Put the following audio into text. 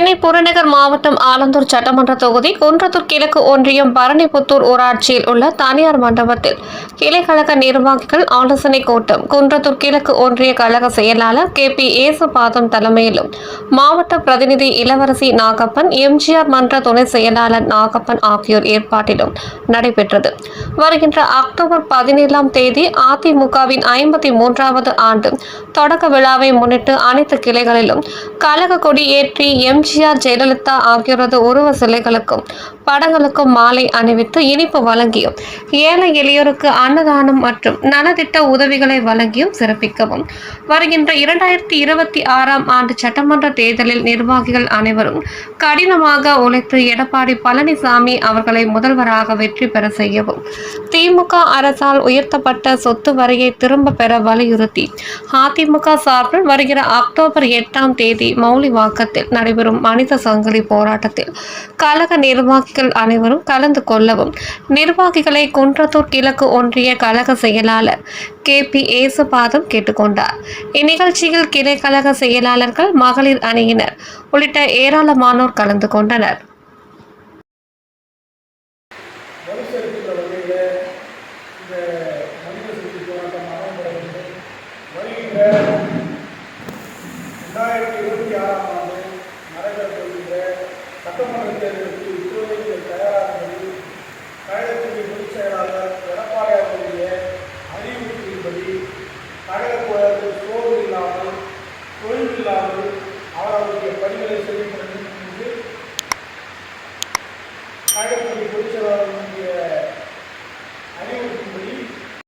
சென்னை புறநகர் மாவட்டம் ஆலந்தூர் சட்டமன்ற தொகுதி குன்றத்தூர் கிழக்கு ஒன்றியம் பரணிபுத்தூர் ஊராட்சியில் உள்ள தனியார் மண்டபத்தில் கிளை கழக நிர்வாகிகள் ஆலோசனை கூட்டம். குன்றத்தூர் கிழக்கு ஒன்றிய கழக செயலாளர் கே. பி. ஏசுபாதம் தலைமையிலும் மாவட்ட பிரதிநிதி இளவரசி நாகப்பன் எம்ஜிஆர் மன்ற துணை செயலாளர் நாகப்பன் ஆகியோர் ஏற்பாட்டிலும் நடைபெற்றது. வருகின்ற அக்டோபர் பதினேழாம் தேதி அதிமுகவின் ஐம்பத்தி மூன்றாவது ஆண்டு தொடக்க விழாவை முன்னிட்டு அனைத்து கிளைகளிலும் கழக கொடி ஏற்றி எம்ஜிஆர் ஜெயலலிதா ஆகியோரது உருவ சிலைகளுக்கும் படங்களுக்கும் மாலை அணிவித்து இனிப்பு வழங்கியும் ஏழை எளியோருக்கு அன்னதானம் மற்றும் நலத்திட்ட உதவிகளை வழங்கியும் சிறப்பிக்கவும். வருகின்ற இரண்டாயிரத்தி இருபத்தி ஆறாம் ஆண்டு சட்டமன்ற தேர்தலில் நிர்வாகிகள் அனைவரும் கடினமாக உழைத்து எடப்பாடி பழனிசாமி அவர்களை முதல்வராக வெற்றி பெற செய்யவும் திமுக அரசால் உயர்த்தப்பட்ட சொத்து வரியை திரும்ப பெற வலியுறுத்தி அதிமுக சார்பில் வருகிற அக்டோபர் எட்டாம் தேதி மௌலி வாக்கத்தில் நடைபெறும் மனித சங்கிலி போராட்டத்தில் கழக நிர்வாகிகள் அனைவரும் கலந்து கொள்ளவும் நிர்வாகிகளை குன்றத்தூர் கிழக்கு ஒன்றிய கழக செயலாளர் கே. பி. ஏசுபாதம் கேட்டுக்கொண்டார். இந்நிகழ்ச்சியில் கிளை கழக செயலாளர்கள் மகளிர் அணியினர் உள்ளிட்ட ஏராளமானோர் கலந்து கொண்டனர். இருபத்தி ஆறாம் சட்டமன்ற தேர்தலுக்கு இப்போதைக்கு தயாராகும்படி கழகத்துடைய பொதுச் செயலாளர் எடப்பாடி அவருடைய அறிவுறுத்தியின்படி கழக சோர்வு இல்லாமல் தொழில் இல்லாமல் அவர் அவருடைய பணிகளை செய்கின்றனர்